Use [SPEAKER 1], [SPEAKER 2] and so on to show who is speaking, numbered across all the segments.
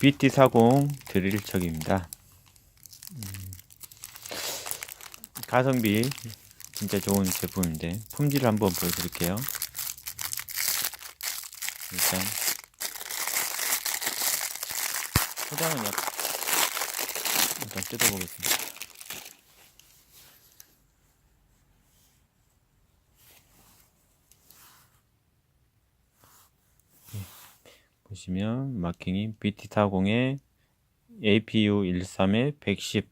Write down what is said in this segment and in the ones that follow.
[SPEAKER 1] BT40 드릴척입니다. 음, 가성비 진짜 좋은 제품인데 품질을 한번 보여드릴게요. 일단 포장은 약 일단 뜯어보겠습니다. 보시면 마킹이 BT40에 APU 13에 110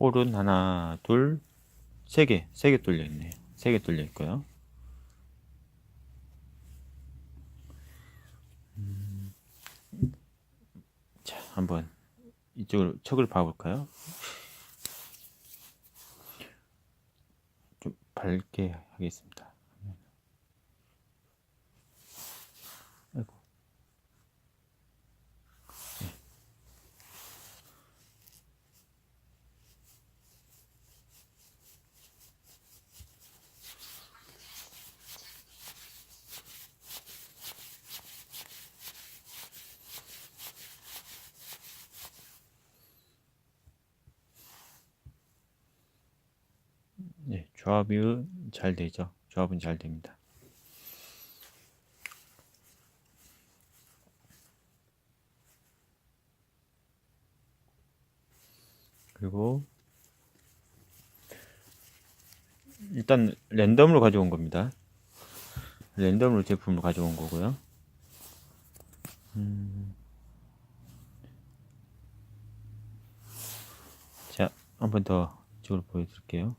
[SPEAKER 1] 홀은 하나 둘 세 개 세 개 뚫려 있네요. 세 개 뚫려 있고요. 음, 자 한번 이쪽으로 척을 봐볼까요 밝게 하겠습니다. 조합이 잘 되죠. 조합은 잘 됩니다. 그리고 일단 랜덤으로 가져온 겁니다. 랜덤으로 제품을 가져온 거고요. 음. 자, 한 번 더 이쪽으로 보여드릴게요.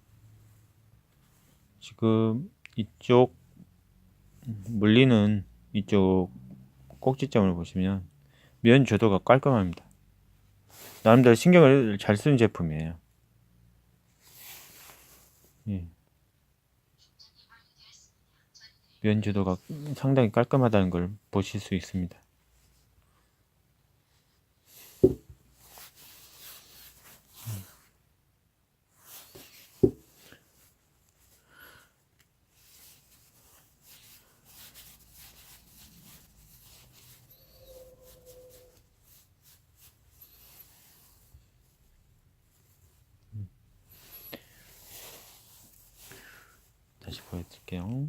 [SPEAKER 1] 지금 이쪽 물리는 이쪽 꼭지점을 보시면 면 조도가 깔끔합니다. 나름대로 신경을 잘 쓰는 제품이에요. 예. 면 조도가 상당히 깔끔하다는 걸 보실 수 있습니다. 다시 보여드릴게요.